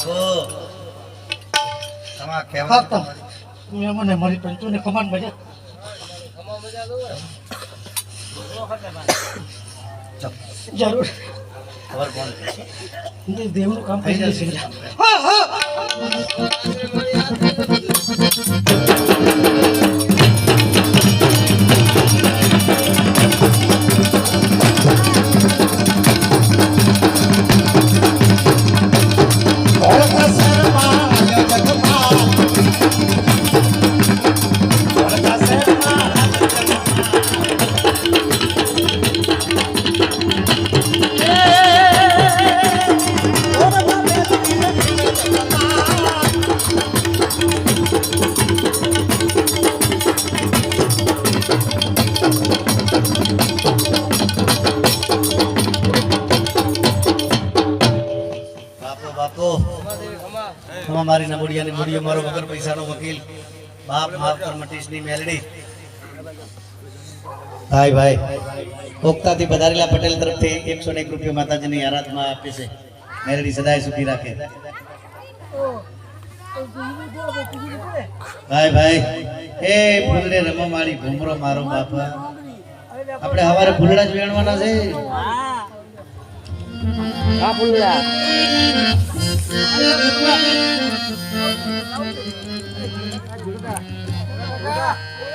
બાપુ બાપુ તમા કહેવા મને મારી પંચોને કમાન મજા. જરૂર. ખબર કોણ છે? દેવનું કામ કરી. હા હા. મારી નબળિયાની બુડીઓ મારો વગર પૈસાનો વકીલ. બાપ માફ મટીશની મેલડી. ભાઈ ભાઈ પોખતાથી પધારેલા પટેલ તરફથી એકસો ને એક રૂપિયા માતાજીની આરાધના આપે છે. મેલડી સદાય સુખી રાખે. ભાઈ ભાઈ, એ ફૂલડે રમો મારી ઘૂમરો મારો બાપા. આપણે હવારે ફૂલડા જ વેણવાના છે.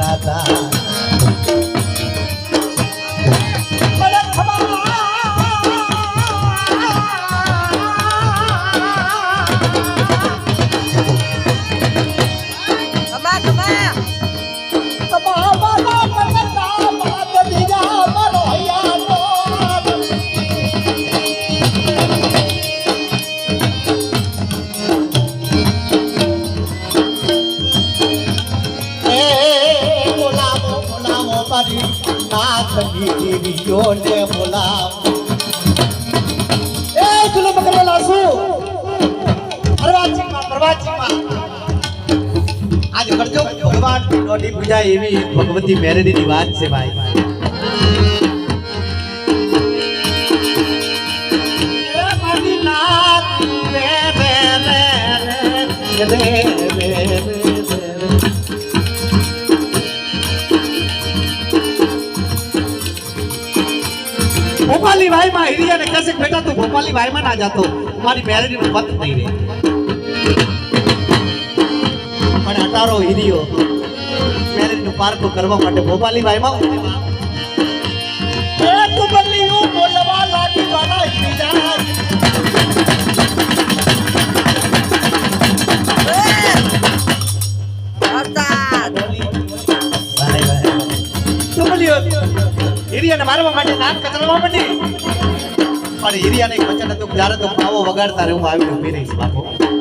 દાદા જોને બોલાવ. એ ચલો પૂજા એવી ભગવતી મેરેડીની વાત છે ભાઈ. Yeah. ભોપાલી ભાઈ માં હિરી અને કહેશે બેટા, તું ભોપાલી ભાઈ માં ના જાતો. મારી મેરેજનું પત નહીં રે પણ અટારો હિરીઓ મેરેજનું પારખું કરવા માટે ભોપાલી ભાઈ માં હિરિયા ને મારવા માટે નાક કચરવા માંડી. પણ હિરિયાને વચન હતું જ્યારે તો પાવો વગાડતા રહે, હું આવીને ઊભી રહીશ, બાપુ.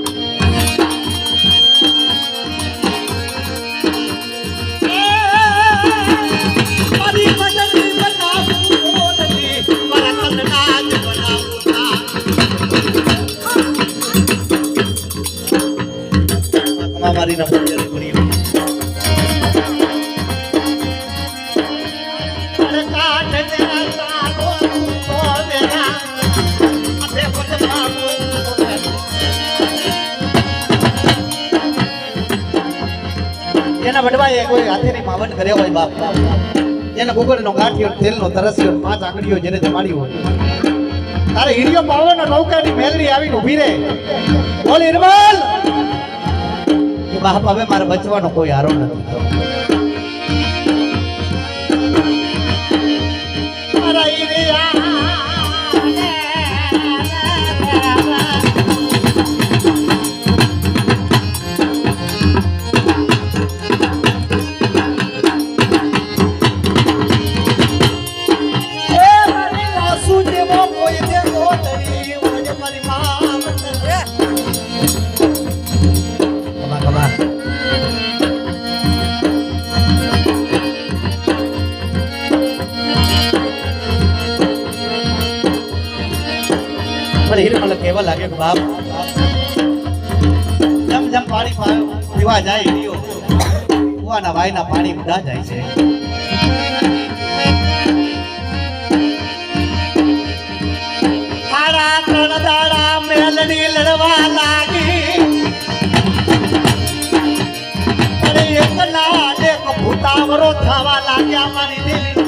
એના વડવાએ કોઈ હાથેની માવન કર્યો હોય બાપ. એના કુકરનો ગાંઠિયો, તેલનો તરસ્યો, પાંચ આંગળીઓ જેને જમાડી હોય. તારે હીરિયો પાવન નૌકાની મેલડી આવીને ઊભી રહે. બોલ કે બાપ હવે મારે બચવાનો કોઈ હારો નથી. મારા હિરિયા કહેવા લાગે કે બાપ, જેમ જેમ પાણી પીવા જાય હિરિયો કુવાના વાયના પાણી બધા જાય છે. મેલડી લડવા લાગી. અરે એકલા એક ભૂતાવરો થવા લાગ્યા મારી દેવી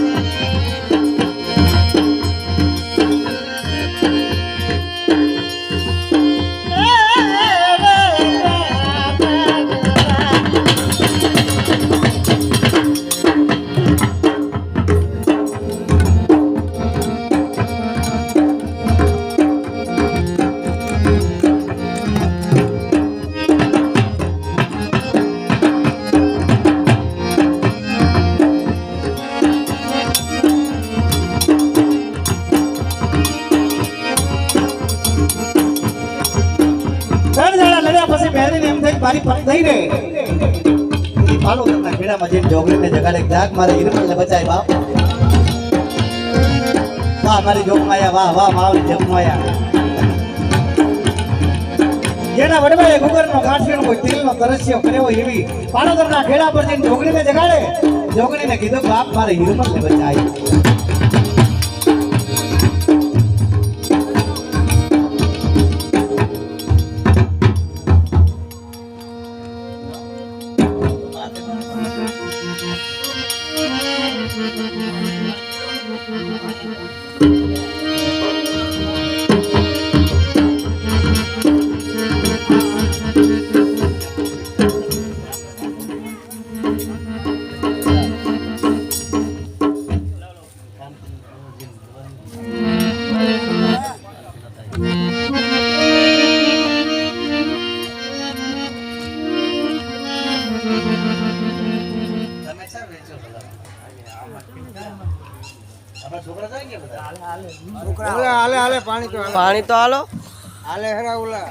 મારી પત્ની થઈ રે પાલો તમને ખેડામાં જઈને જોગણીને જગાડે. જાગ મારે હિરમલને બચાય બાપ. વાહ, મારી જોગમાયા, વાહ વાહ મારી જોગમાયા. જેના વડવાએ ગુગરનો ગાંઠિયાનો કોઈ તેલનો તરસ્યો કર્યો એવી પાણોદરના ખેડા પર જઈને ઢોકળીને જગાડે. જોગણીને કીધું, બાપ, મારે હિરમલને બચાય. પાણી તો હાલો. હાલે. હરા ઓલા